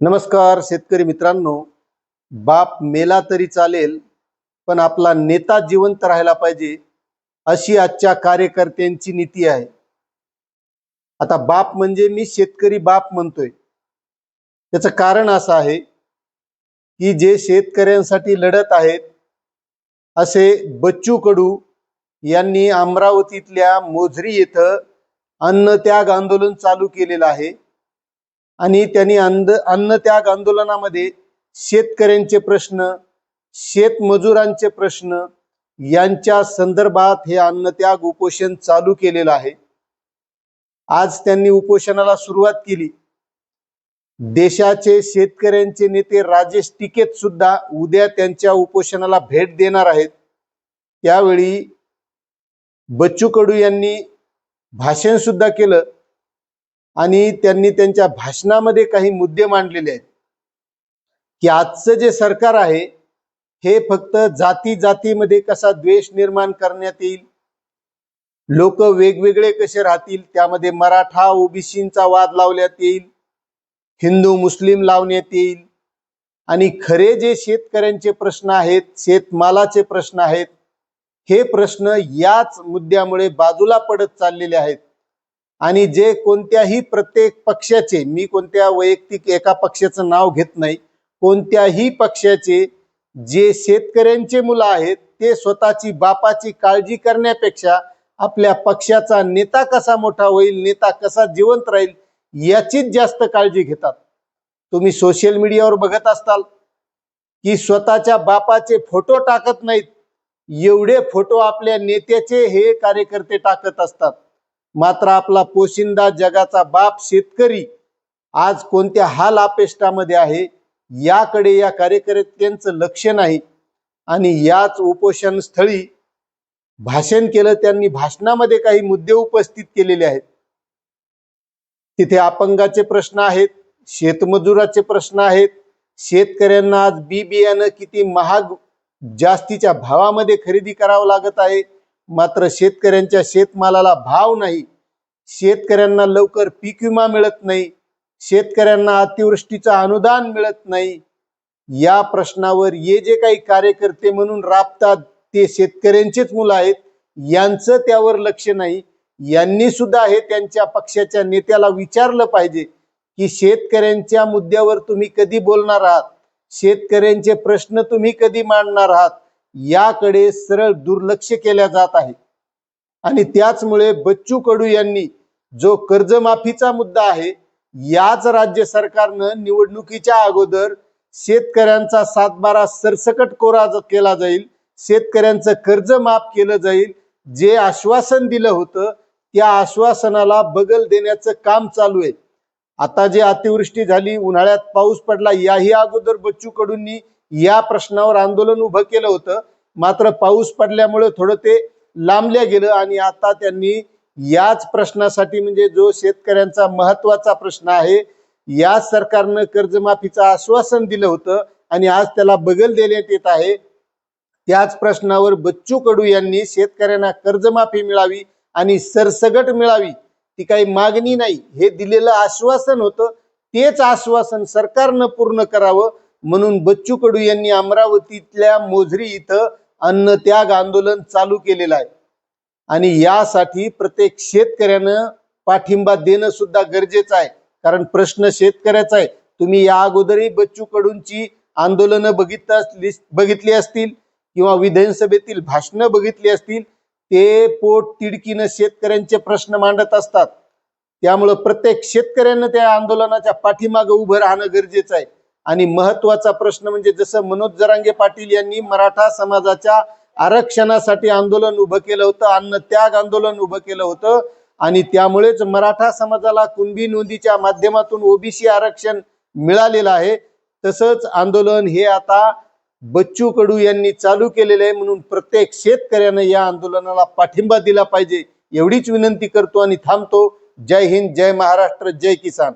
नमस्कार शेतकरी मित्रांनो. बाप मेला तरी चालेल पण आपला नेता जिवंत राहायला पाहिजे अशी आजच्या कार्यकर्त्यांची नीती आहे. आता बाप म्हणजे मी शेतकरी बाप म्हणतोय. त्याचं कारण असं आहे की जे शेतकऱ्यांसाठी लढत आहेत असे बच्चू कडू यांनी अमरावतीतल्या मोझरी येथं अन्नत्याग आंदोलन चालू केलेलं आहे. आणि त्यांनी अंद अन्नत्याग आंदोलनामध्ये शेतकऱ्यांचे प्रश्न शेतमजुरांचे प्रश्न यांच्या संदर्भात हे अन्नत्याग उपोषण चालू केलेलं आहे. आज त्यांनी उपोषणाला सुरुवात केली. देशाचे शेतकऱ्यांचे नेते राजेश टिकेत सुद्धा उद्या त्यांच्या उपोषणाला भेट देणार आहेत. त्यावेळी बच्चू कडू यांनी भाषण सुद्धा केलं. आणि त्यांनी त्यांच्या भाषणामध्ये काही मुद्दे मांडलेले आहेत. की आजचं जे सरकार आहे हे फक्त जाती जातीमध्ये कसा द्वेष निर्माण करण्यात येईल? लोक वेगवेगळे कसे राहतील? त्यामध्ये मराठा ओबीसींचा वाद लावण्यात येईल हिंदू मुस्लिम लावण्यात येईल. आणि खरे जे शेतकऱ्यांचे प्रश्न आहेत शेतमालाचे प्रश्न आहेत हे प्रश्न याच मुद्द्यामुळे बाजूला पडत चाललेले आहेत. आणि जे कोणत्याही प्रत्येक पक्षाचे मी कोणत्या वैयक्तिक एका पक्षाचं नाव घेत नाही कोणत्याही पक्षाचे जे शेतकऱ्यांचे मुलं आहेत ते स्वतःची बापाची काळजी करण्यापेक्षा आपल्या पक्षाचा नेता कसा मोठा होईल नेता कसा जिवंत राहील याचीच जास्त काळजी घेतात. तुम्ही सोशल मीडियावर बघत असताल की स्वतःच्या बापाचे फोटो टाकत नाहीत एवढे फोटो आपल्या नेत्याचे हे कार्यकर्ते टाकत असतात. मात्र आपला पोशिंदा जगाचा बाप शेतकरी आज कोणत्या हाल अपेष्टामध्ये आहे याकडे या कार्यकर्त्यांचं लक्ष नाही. आणि याच उपोषण स्थळी भाषण केलं त्यांनी भाषणामध्ये काही मुद्दे उपस्थित केलेले आहेत. तिथे अपंगाचे प्रश्न आहेत शेतमजुराचे प्रश्न आहेत. शेतकऱ्यांना आज बी बियाणं किती महाग जास्तीच्या भावामध्ये खरेदी करावं लागत आहे. मात्र शेतकऱ्यांच्या शेतमालाला भाव नाही. शेतकऱ्यांना लवकर पीक विमा मिळत नाही. शेतकऱ्यांना अतिवृष्टीचं अनुदान मिळत नाही. या प्रश्नावर हे जे काही कार्यकर्ते म्हणून राबतात ते शेतकऱ्यांचेच मुलं आहेत. यांचं त्यावर लक्ष नाही. यांनी सुद्धा हे त्यांच्या पक्षाच्या नेत्याला विचारलं पाहिजे की शेतकऱ्यांच्या मुद्द्यावर तुम्ही कधी बोलणार आहात? शेतकऱ्यांचे प्रश्न तुम्ही कधी मांडणार आहात? याकडे सरळ दुर्लक्ष केल्या जात आहे. आणि त्याचमुळे बच्चू कडू यांनी जो कर्जमाफीचा मुद्दा आहे याच राज्य सरकारनं निवडणुकीच्या अगोदर शेतकऱ्यांचा सातबारा सरसकट कोरा केला जाईल. शेतकऱ्यांचं कर्ज माफ केलं जाईल. जे आश्वासन दिलं होतं त्या आश्वासनाला बगल देण्याचं काम चालू आहे. आता जे अतिवृष्टी झाली उन्हाळ्यात पाऊस पडला याही अगोदर बच्चू कडूंनी या प्रश्नावर आंदोलन उभं केलं होतं. मात्र पाऊस पडल्यामुळे थोडं ते लांबल्या गेलं आणि आता त्यांनी याच प्रश्नासाठी म्हणजे जो शेतकऱ्यांचा महत्त्वाचा प्रश्न आहे या सरकारनं कर्जमाफीचं आश्वासन दिलं होतं आणि आज त्याला बगल देण्यात येत आहे. त्याच प्रश्नावर बच्चू कडू यांनी शेतकऱ्यांना कर्जमाफी मिळावी आणि सरसगट मिळावी ती काही मागणी नाही हे दिलेलं आश्वासन होतं. तेच आश्वासन सरकारनं पूर्ण करावं म्हणून बच्चू कडू यांनी अमरावतीतल्या मोझरी इथं अन्नत्याग आंदोलन चालू केलेलं आहे. आणि यासाठी प्रत्येक शेतकऱ्यानं पाठिंबा देणं सुद्धा गरजेचं आहे. कारण प्रश्न शेतकऱ्याचा आहे. तुम्ही या अगोदरही बच्चू कडूंची आंदोलनं बघित असली बघितली असतील किंवा विधानसभेतील भाषणं बघितली असतील ते पोट तिडकीनं शेतकऱ्यांचे प्रश्न मांडत असतात. त्यामुळं प्रत्येक शेतकऱ्यानं त्या आंदोलनाच्या पाठीमागं उभं राहणं गरजेचं आहे. आणि महत्त्वाचा प्रश्न म्हणजे जसं मनोज जरांगे पाटील यांनी मराठा समाजाच्या आरक्षणासाठी आंदोलन उभं केलं होतं अन्न त्याग आंदोलन उभं केलं होतं. आणि त्यामुळेच मराठा समाजाला कुणबी नोंदीच्या माध्यमातून ओबीसी आरक्षण मिळालेलं आहे. तसंच आंदोलन हे आता बच्चू कडू यांनी चालू केलेलं आहे म्हणून प्रत्येक शेतकऱ्यानं या आंदोलनाला पाठिंबा दिला पाहिजे एवढीच विनंती करतो आणि थांबतो. जय हिंद जय महाराष्ट्र जय किसान.